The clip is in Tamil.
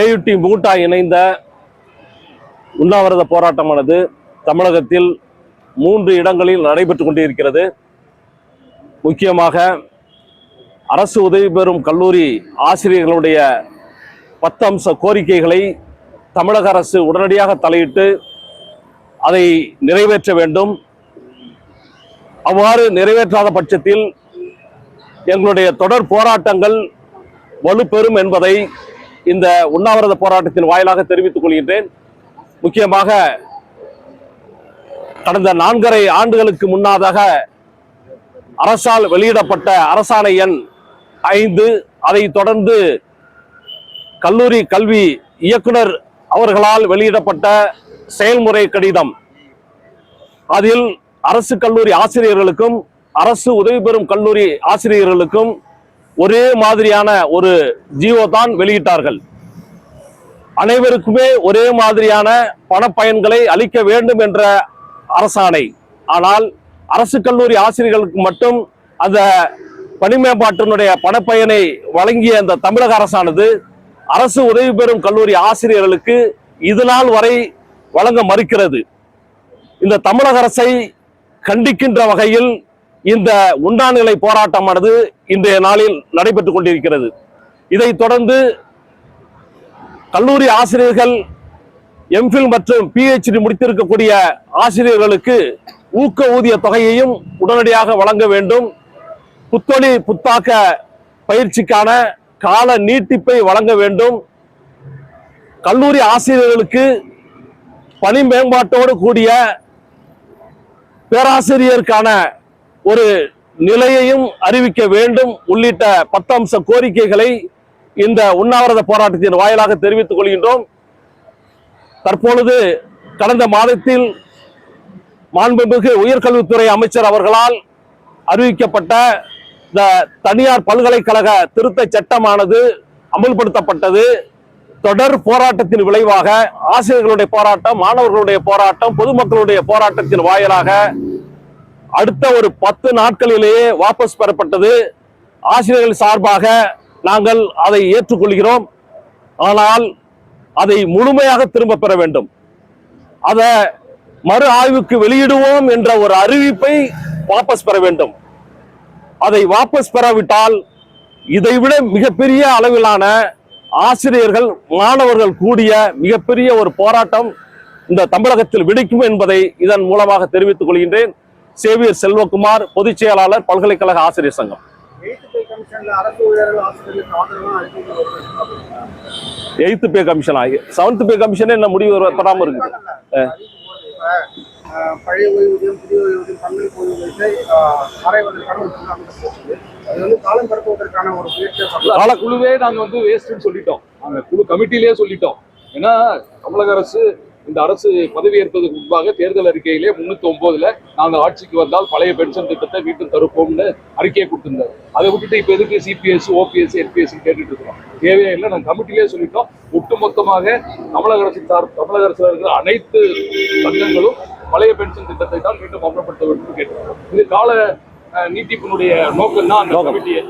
ஏயுடி மூட்டா இணைந்த உண்ணாவிரத போராட்டமானது தமிழகத்தில் மூன்று இடங்களில் நடைபெற்று கொண்டிருக்கிறது. முக்கியமாக அரசு உதவி பெறும் கல்லூரி ஆசிரியர்களுடைய பத்தம்ச கோரிக்கைகளை தமிழக அரசு உடனடியாக தலையிட்டு அதை நிறைவேற்ற வேண்டும். அவ்வாறு நிறைவேற்றாத பட்சத்தில் எங்களுடைய தொடர் போராட்டங்கள் வலுப்பெறும் என்பதை இந்த உண்ணாவிரத போராட்டத்தின் வாயிலாக தெரிவித்துக் கொள்கின்றேன். முக்கியமாக கடந்த நான்கரை ஆண்டுகளுக்கு முன்னதாக அரசால் வெளியிடப்பட்ட அரசாணை எண் ஐந்து அதை தொடர்ந்து கல்லூரி கல்வி இயக்குனர் அவர்களால் வெளியிடப்பட்ட செயல்முறை கடிதம். அதில் அரசு கல்லூரி ஆசிரியர்களுக்கும் அரசு உதவி பெறும் கல்லூரி ஆசிரியர்களுக்கும் ஒரே மாதிரியான ஒரு ஜியோ தான் வெளியிட்டார்கள். அனைவருக்குமே ஒரே மாதிரியான பணப்பயன்களை அளிக்க வேண்டும் என்ற அரசாணை. ஆனால் அரசு கல்லூரி ஆசிரியர்களுக்கு மட்டும் அந்த பணி மேம்பாட்டினுடைய பணப்பயனை வழங்கிய அந்த தமிழக அரசானது அரசு உதவி பெறும் கல்லூரி ஆசிரியர்களுக்கு இது நாள் வரை வழங்க மறுக்கிறது. இந்த தமிழக அரசை கண்டிக்கின்ற வகையில் இந்த உண்டாநிலை போராட்டமானது இன்றைய நாளில் நடைபெற்றுக் கொண்டிருக்கிறது. இதைத் தொடர்ந்து கல்லூரி ஆசிரியர்கள் எம்ஃபில் மற்றும் பிஹெச்டி முடித்திருக்கக்கூடிய ஆசிரியர்களுக்கு ஊக்க ஊதிய தொகையையும் உடனடியாக வழங்க வேண்டும். புத்தொழி புத்தாக்க பயிற்சிக்கான கால நீட்டிப்பை வழங்க வேண்டும். கல்லூரி ஆசிரியர்களுக்கு பணி மேம்பாட்டோடு கூடிய பேராசிரியருக்கான ஒரு நிலையையும் அறிவிக்க வேண்டும் உள்ளிட்ட பத்தம்ச கோரிக்கைகளை இந்த உண்ணாவிரத போராட்டத்தின் வாயிலாக தெரிவித்துக் கொள்கின்றோம். தற்பொழுது கடந்த மாதத்தில் மாண்புமிகு உயர்கல்வித்துறை அமைச்சர் அவர்களால் அறிவிக்கப்பட்ட இந்த தனியார் பல்கலைக்கழக திருத்த சட்டமானது அமல்படுத்தப்பட்டது. தொடர் போராட்டத்தின் விளைவாக ஆசிரியர்களுடைய போராட்டம் மாணவர்களுடைய போராட்டம் பொதுமக்களுடைய போராட்டத்தின் வாயிலாக அடுத்த ஒரு பத்து நாட்களிலேயே வாபஸ் பெறப்பட்டது. ஆசிரியர்கள் சார்பாக நாங்கள் அதை ஏற்றுக்கொள்கிறோம். ஆனால் அதை முழுமையாக திரும்ப பெற வேண்டும். அதை மறு ஆய்வுக்கு வெளியிடுவோம் என்ற ஒரு அறிவிப்பை வாபஸ் பெற வேண்டும். அதை வாபஸ் பெறாவிட்டால் இதைவிட மிகப்பெரிய அளவிலான ஆசிரியர்கள் மாணவர்கள் கூடிய மிகப்பெரிய ஒரு போராட்டம் இந்த தமிழகத்தில் வெடிக்கும் என்பதை இதன் மூலமாக தெரிவித்துக் கொள்கின்றேன். சேவியர் செல்வகுமார் பொதுச் செயலாளர் பல்கலைக்கழக ஆசிரியர் சங்கம். எய்த்து பே கமிஷன் ஆகி செவன்த் பே கமிஷனே என்ன முடிவு வர- பெறாம இருக்குது? பழைய ஓய்வூதியம் புதிய ஓய்வூதியம் பங்களிப்பு ஓய்வூதியத்தை அஹ், ஆராய்வதற்கான ஒரு குழு அமைக்கப்பட்டிருக்கு. அது வந்து காலம் கடத்துவதற்கான ஒரு முயற்சியை கால குழுவே நாங்க வந்து வேஸ்ட்னு சொல்லிட்டோம். நாங்க குழு கமிட்டிலேயே சொல்லிட்டோம். ஏன்னா தமிழக அரசு இந்த அரசு பதவியேற்பதற்கு முன்பாக தேர்தல் அறிக்கையிலே முன்னூத்தி ஒன்பதுல நாங்க ஆட்சிக்கு வந்தால் பழைய பென்ஷன் திட்டத்தை வீட்டுக்கு தருப்போம்னு அறிக்கையை கொடுத்திருந்தாரு. அதை விட்டுட்டு இப்ப எதுக்கு சிபிஎஸ் ஓபிஎஸ் என்பிஎஸ் கேட்டுட்டு இருக்கிறோம். தேவையே இல்லை நாங்க கமிட்டிலேயே சொல்லிட்டோம். ஒட்டுமொத்தமாக தமிழக அரசு சார் தமிழக அரசுல இருக்கிற அனைத்து சங்கங்களும் பழைய பென்ஷன் திட்டத்தை தான் மீண்டும் அமல்படுத்த வேண்டும் கேட்டுக்கிறோம் இது கால நீட்டிப்பினுடைய நோக்கம் தான் அந்த. கமிட்டியை